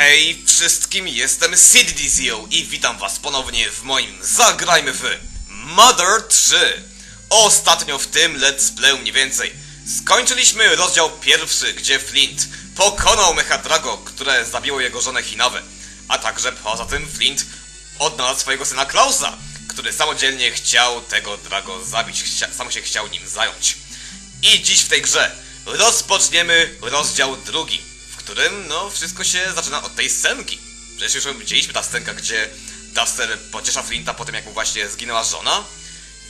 Hej wszystkim, jestem Sid Dizio i witam was ponownie w moim Zagrajmy w Mother 3. Ostatnio w tym let's playu mniej więcej skończyliśmy rozdział pierwszy, gdzie Flint pokonał Mechadrago, które zabiło jego żonę Hinawę. A także poza tym Flint odnalazł swojego syna Klausa, który samodzielnie chciał tego Drago zabić, chcia, sam się chciał nim zająć. I dziś w tej grze rozpoczniemy rozdział drugi, którym no wszystko się zaczyna od tej scenki. Przecież już widzieliśmy ta scenka, gdzie Duster pociesza Flinta po tym jak mu właśnie zginęła żona.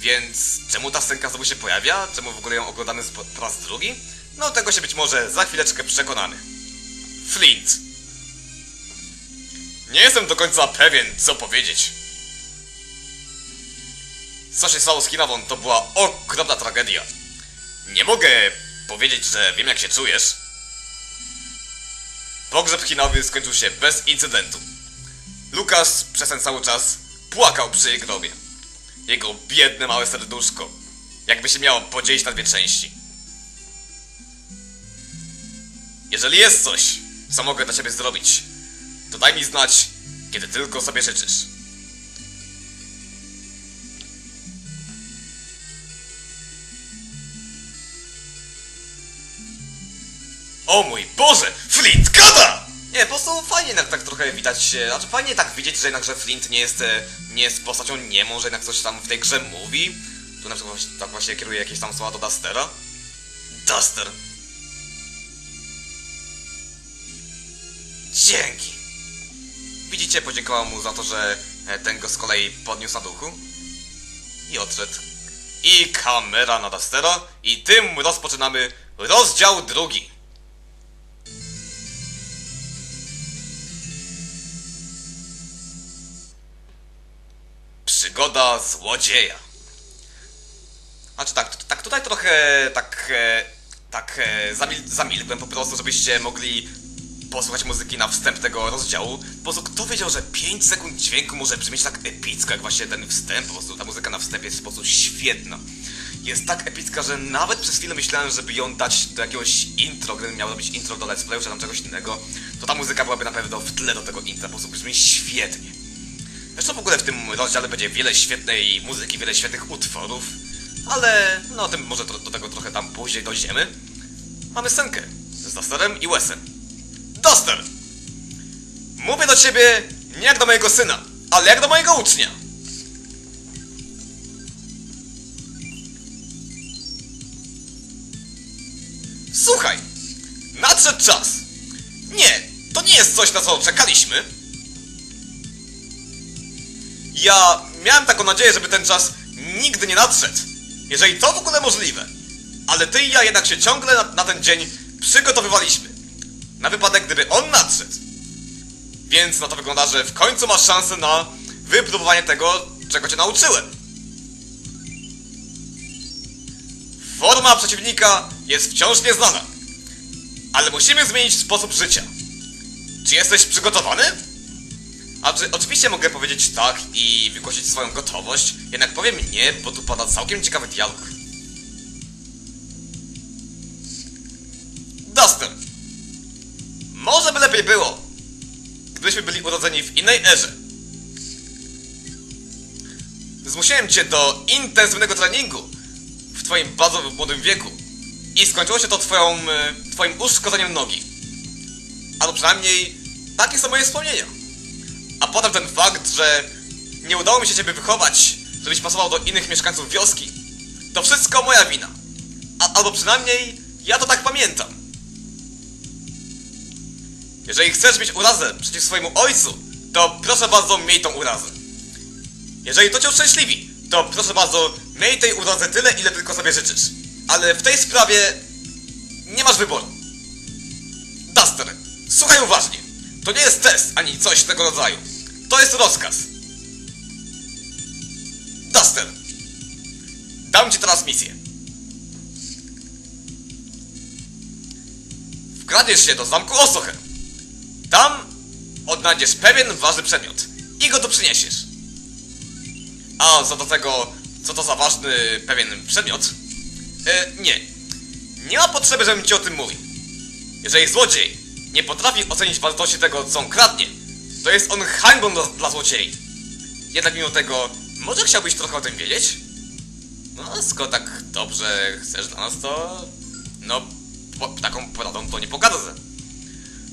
Więc czemu ta scenka znowu się pojawia? Czemu w ogóle ją oglądamy po raz drugi? No tego się być może za chwileczkę przekonamy. Flint. Nie jestem do końca pewien, co powiedzieć. Co się stało z Hinawą, to była okropna tragedia. Nie mogę powiedzieć, że wiem jak się czujesz. Pogrzeb Hinawy skończył się bez incydentu. Lukas przez ten cały czas płakał przy jej grobie. Jego biedne małe serduszko. Jakby się miało podzielić na dwie części. Jeżeli jest coś, co mogę dla ciebie zrobić, to daj mi znać, kiedy tylko sobie życzysz. O mój Boże! Flint gada! Nie, po prostu fajnie jednak tak trochę widać, e, znaczy fajnie tak widzieć, że jednak, że Flint nie jest, e, nie jest postacią niemą, że jednak coś tam w tej grze mówi. Tu na przykład tak właśnie kieruje jakieś tam słowa do Dustera. Duster. Dzięki. Widzicie, podziękował mu za to, że e, ten go z kolei podniósł na duchu. I odszedł. I kamera na Dustera. I tym rozpoczynamy rozdział drugi. Przygoda złodzieja. Znaczy tak, tak tutaj trochę tak, e, tak e, zamil zamilkłem po prostu, żebyście mogli posłuchać muzyki na wstęp tego rozdziału. Po prostu kto wiedział, że 5 sekund dźwięku może brzmieć tak epicko, jak właśnie ten wstęp, po prostu ta muzyka na wstępie jest po prostu świetna. Jest tak epicka, że nawet przez chwilę myślałem, żeby ją dać do jakiegoś intro, gdybym miał robić intro do Let's Play czy tam czegoś innego, to ta muzyka byłaby na pewno w tle do tego intra, po prostu brzmi świetnie. Zresztą w ogóle w tym rozdziale będzie wiele świetnej muzyki, wiele świetnych utworów, ale no o tym może tro- do tego trochę tam później dojdziemy. Mamy scenkę z Dusterem i Wesem. Duster! Mówię do ciebie nie jak do mojego syna, ale jak do mojego ucznia. Słuchaj, nadszedł czas. Nie, to nie jest coś, na co czekaliśmy. Ja miałem taką nadzieję, żeby ten czas nigdy nie nadszedł. Jeżeli to w ogóle możliwe. Ale ty i ja jednak się ciągle na, na ten dzień przygotowywaliśmy. Na wypadek, gdyby on nadszedł. Więc na to wygląda, że w końcu masz szansę na wypróbowanie tego, czego cię nauczyłem. Forma przeciwnika jest wciąż nieznana. Ale musimy zmienić sposób życia. Czy jesteś przygotowany? Oczywiście mogę powiedzieć tak i wygłosić swoją gotowość, jednak powiem nie, bo tu pada całkiem ciekawy dialog. Duster! Może by lepiej było, gdybyśmy byli urodzeni w innej erze. Zmusiłem cię do intensywnego treningu w twoim bardzo młodym wieku i skończyło się to twoją, e, twoim uszkodzeniem nogi. Albo przynajmniej takie są moje wspomnienia. A potem ten fakt, że nie udało mi się ciebie wychować, żebyś pasował do innych mieszkańców wioski. To wszystko moja wina. A, albo przynajmniej ja to tak pamiętam. Jeżeli chcesz mieć urazę przeciw swojemu ojcu, to proszę bardzo miej tą urazę. Jeżeli to cię uszczęśliwi, to proszę bardzo miej tej urazy tyle, ile tylko sobie życzysz. Ale w tej sprawie nie masz wyboru. Duster, słuchaj uważnie. To nie jest test ani coś tego rodzaju. To jest rozkaz. Duster, dam ci teraz misję. Wkradniesz się do zamku Osochen. Tam odnajdziesz pewien ważny przedmiot i go tu przyniesiesz. A co do tego, co to za ważny pewien przedmiot? E, nie. Nie ma potrzeby, żebym ci o tym mówił. Jeżeli złodziej nie potrafi ocenić wartości tego, co on kradnie. To jest on hańbą dla, dla złodziei. Jednak mimo tego, może chciałbyś trochę o tym wiedzieć? No, skoro tak dobrze chcesz dla nas, to... No, po, taką poradą to nie pogadzę.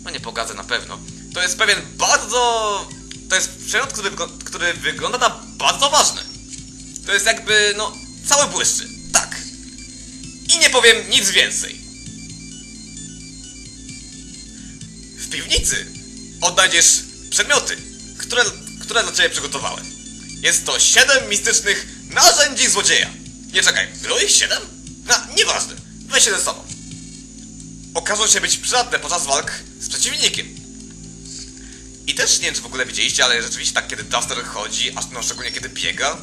No nie pogadzę na pewno. To jest pewien bardzo... To jest przedmiot, który, który wygląda na bardzo ważny. To jest jakby, no, cały błyszczy. Tak. I nie powiem nic więcej. W piwnicy odnajdziesz przedmioty, które, które dla ciebie przygotowałem. Jest to 7 mistycznych narzędzi złodzieja. Nie czekaj, było ich 7? No, nieważne. Weź się ze sobą. Okażą się być przydatne podczas walk z przeciwnikiem. I też nie wiem, czy w ogóle widzieliście, ale rzeczywiście tak, kiedy Duster chodzi, aż no szczególnie kiedy biega,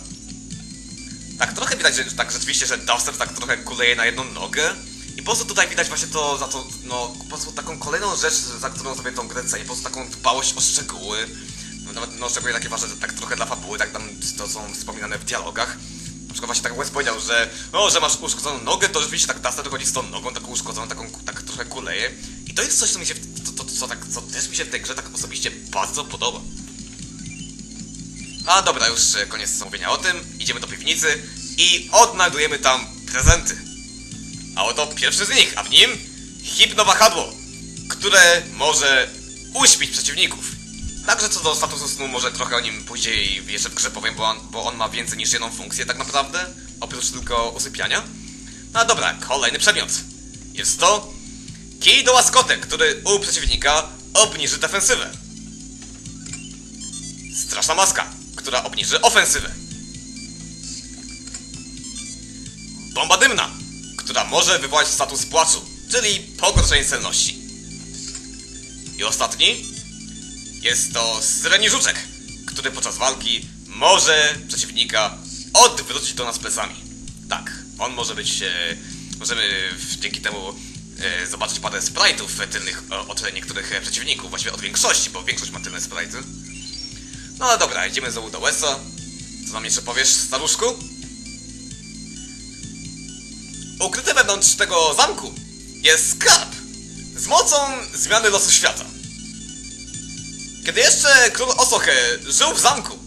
tak trochę widać, że tak rzeczywiście, że Duster tak trochę kuleje na jedną nogę. I po prostu tutaj widać właśnie to, za to, no, po prostu taką kolejną rzecz, za którą sobie tą grę cenię, po prostu taką dbałość o szczegóły. Nawet, no, szczególnie takie ważne, tak trochę dla fabuły, tak tam to są wspominane w dialogach. Na przykład właśnie tak Wes powiedział, że no, że masz uszkodzoną nogę, to rzeczywiście tak Duster chodzi z tą nogą, taką uszkodzoną, taką tak trochę kuleje. I to jest coś, co mi się, to, to, co, tak, co też mi się w tej grze tak osobiście bardzo podoba. A dobra, już e, koniec mówienia o tym. Idziemy do piwnicy i odnajdujemy tam prezenty. A oto pierwszy z nich, a w nim hipnowahadło, które może uśpić przeciwników. Także co do statusu snu, może trochę o nim później jeszcze w grze powiem, bo on, bo on ma więcej niż jedną funkcję tak naprawdę, oprócz tylko usypiania. No dobra, kolejny przedmiot. Jest to kij do łaskotek, który u przeciwnika obniży defensywę. Straszna maska, która obniży ofensywę. Bomba dymna, która może wywołać status płaczu, czyli pogorszenie celności. I ostatni jest to syreni żuczek, który podczas walki może przeciwnika odwrócić do nas plecami. Tak, on może być... E, możemy dzięki temu e, zobaczyć parę sprite'ów tylnych od niektórych przeciwników, właściwie od większości, bo większość ma tylne sprite'y. No ale dobra, idziemy znowu do Wesa. Co nam jeszcze powiesz, staruszku? Ukryty wewnątrz tego zamku jest skarb z mocą zmiany losu świata. Kiedy jeszcze król Osoche żył w zamku,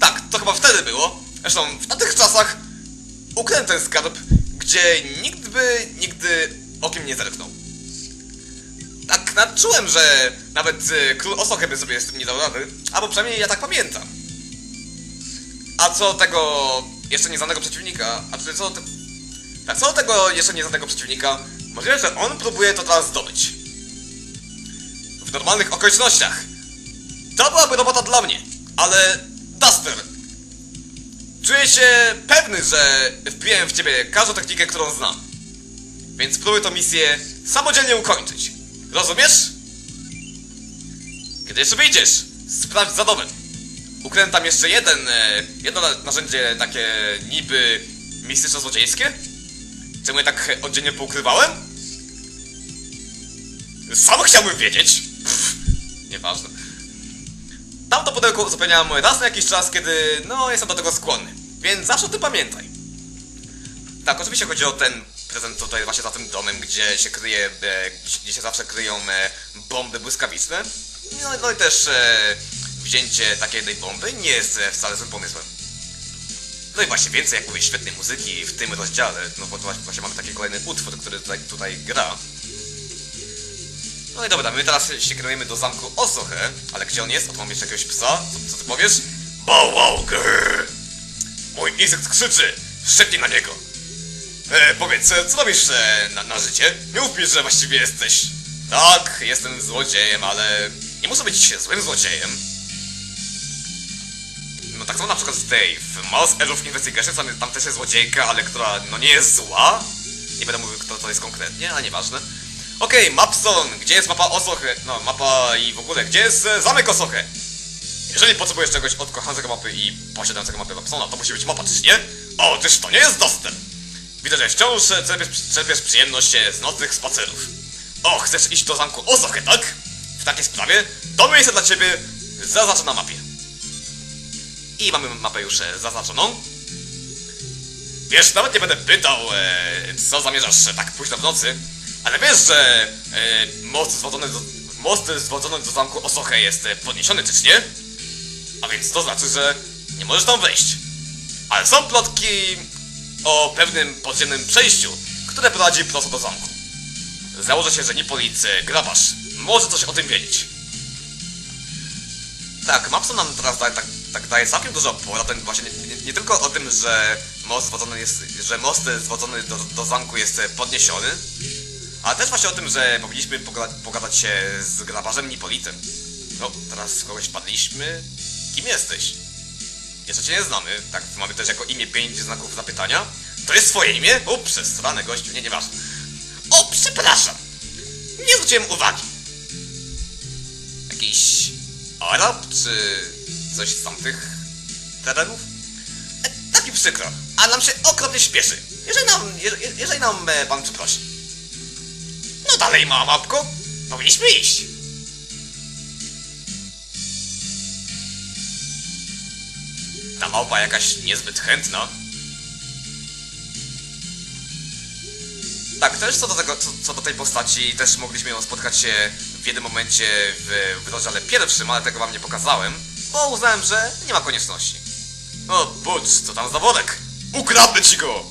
tak, to chyba wtedy było, zresztą w tamtych czasach ukryłem ten skarb, gdzie nikt by nigdy okiem nie zerknął. Tak nadczułem, że nawet y, król Osoche by sobie z tym nie dał rady, albo przynajmniej ja tak pamiętam. A co tego jeszcze nieznanego przeciwnika, a co te... Tak, co tego jeszcze nieznanego przeciwnika, możliwe, że on próbuje to teraz zdobyć. W normalnych okolicznościach. To byłaby robota dla mnie, ale Duster. Czuję się pewny, że wpiłem w ciebie każdą technikę, którą znam. Więc spróbuj tę misję samodzielnie ukończyć. Rozumiesz? Kiedy jeszcze wyjdziesz, sprawdź za domem. Ukryłem tam jeszcze jeden, e, jedno na- narzędzie takie niby mistyczno-złodziejskie. Czemu je tak oddzielnie poukrywałem? Sam chciałbym wiedzieć. Pff, nieważne. Tamto pudełko uzupełniam raz na jakiś czas, kiedy, no, jestem do tego skłonny. Więc zawsze o tym pamiętaj. Tak, oczywiście chodzi o ten prezent tutaj właśnie za tym domem, gdzie się kryje, e, gdzie- gdzie się zawsze kryją e, bomby błyskawiczne. No, no i też e, wzięcie takiej jednej bomby nie jest e, wcale złym pomysłem. No i właśnie więcej jak mówię świetnej muzyki w tym rozdziale, no bo właśnie, mamy taki kolejny utwór, który tutaj, tutaj gra. No i dobra, my teraz się kierujemy do zamku Osoche, ale gdzie on jest? Oto mam jeszcze jakiegoś psa, co, co ty powiesz? Grrr. Mój insekt krzyczy, szczepnij na niego. E, powiedz, co robisz e, na, na życie? Nie mi, że właściwie jesteś... Tak, jestem złodziejem, ale nie muszę być złym złodziejem. Tak samo na przykład tej, w Mouse Elf Investigation, tam, tam też jest złodziejka, ale która no nie jest zła. Nie będę mówił kto to jest konkretnie, ale nieważne. Okej, Mapson, gdzie jest mapa Osoche? No, mapa i w ogóle, gdzie jest e, zamek Osoche? Jeżeli potrzebujesz czegoś od kochającego mapy i posiadającego mapę Mapsona, to musi być mapa, czyż nie? O, czyż to nie jest dostęp? Widzę, że wciąż e, czerpiesz, czerpiesz przyjemność e, z nocnych spacerów. O, chcesz iść do zamku Osoche, tak? W takiej sprawie to miejsce dla ciebie zaznaczę na mapie. I mamy mapę już e, zaznaczoną. Wiesz, nawet nie będę pytał, e, co zamierzasz e, tak późno w nocy, ale wiesz, że moc zwodzone do, most zwodzony do zamku Osoche jest podniesiony, czyż nie? A więc to znaczy, że nie możesz tam wejść. Ale są plotki o pewnym podziemnym przejściu, które prowadzi prosto do zamku. Założę się, że Nipolic e, grabarz może coś o tym wiedzieć. Tak, Mapson nam teraz daje, tak, tak daje całkiem dużo poraden właśnie nie, nie, nie tylko o tym, że most zwodzony jest, że most zwodzony do, do zamku jest podniesiony, ale też właśnie o tym, że powinniśmy pogadać, pogadać się z grabarzem Nipolitem. No, teraz kogoś padliśmy. Kim jesteś? Jeszcze cię nie znamy, tak, mamy też jako imię pięć znaków zapytania. To jest twoje imię? O, przestrany gościu, nie, nieważne. O, przepraszam! Nie zwróciłem uwagi. Jakiś Arab, czy coś z tamtych terenów? E, tak mi przykro, a nam się okropnie śpieszy. Jeżeli nam, je, jeżeli nam e, pan przeprosi. No dalej, mała mapko. Powinniśmy iść. Ta małpa jakaś niezbyt chętna. Tak, też co do tego, co, co do tej postaci, też mogliśmy ją spotkać się w jednym momencie w, w rozdziale pierwszym, ale tego wam nie pokazałem, bo uznałem, że nie ma konieczności. O, Butch, co tam za worek? Ukradnę ci go!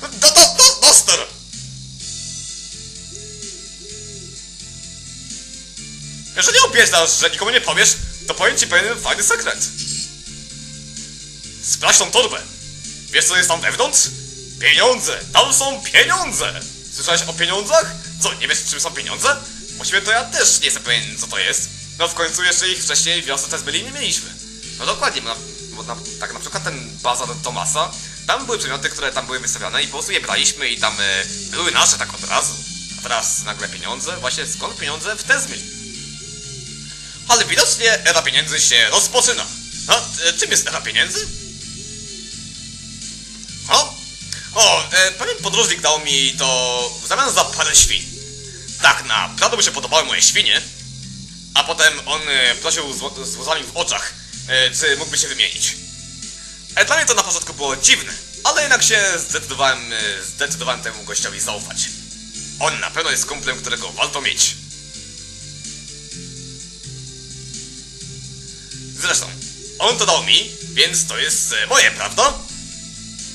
Do, do, do, doster! Jeżeli obiecasz, że nikomu nie powiesz, to powiem ci pewien fajny sekret. Sprawdź tą torbę. Wiesz co jest tam wewnątrz? Pieniądze! Tam są pieniądze! Słyszałeś o pieniądzach? Co, nie wiesz czym są pieniądze? Właściwie to ja też nie jestem pewien co to jest. No w końcu jeszcze ich wcześniej w wiosce Tezbyli nie mieliśmy. No dokładnie, bo, na, bo na, tak na przykład ten bazar Tomasa, tam były przedmioty, które tam były wystawiane i po prostu je braliśmy i tam e, były nasze tak od razu. A teraz nagle pieniądze? Właśnie skąd pieniądze w Tezmyli? Ale widocznie era pieniędzy się rozpoczyna. A e, czym jest era pieniędzy? O, o e, pewien podróżnik dał mi to w zamian za parę świn. Tak naprawdę mu się podobały moje świnie, a potem on e, prosił z, łzami w oczach, e, czy mógłby się wymienić. E, dla mnie to na początku było dziwne, ale jednak się zdecydowałem, zdecydowałem temu gościowi zaufać. On na pewno jest kumplem, którego warto mieć. Zresztą, on to dał mi, więc to jest moje, prawda?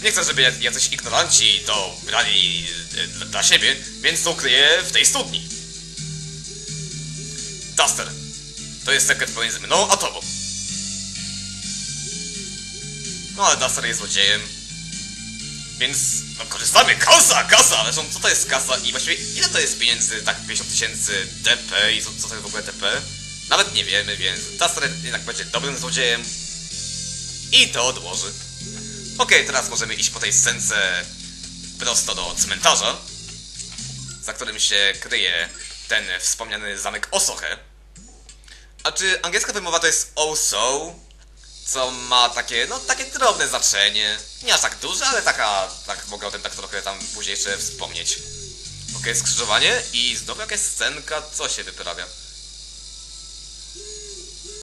Nie chcę, żeby jac- jacyś ignoranci to brali dla siebie, więc to ukryję w tej studni. Duster, to jest sekret pomiędzy mną a tobą. No ale Duster jest złodziejem. Więc, no korzystamy, kasa, kasa! Zresztą, co to jest kasa i właściwie ile to jest pieniędzy, tak 50 tysięcy DP i co, co to jest w ogóle DP? Nawet nie wiemy, więc Duster jednak będzie dobrym złodziejem i to odłoży. Okej, teraz możemy iść po tej scence prosto do cmentarza, za którym się kryje ten wspomniany zamek Osoche. A czy angielska wymowa to jest also, co ma takie, no takie drobne znaczenie. Nie aż tak duże, ale taka, tak mogę o tym tak trochę tam później jeszcze wspomnieć. Okej, skrzyżowanie i znowu jakaś scenka, co się wyprawia?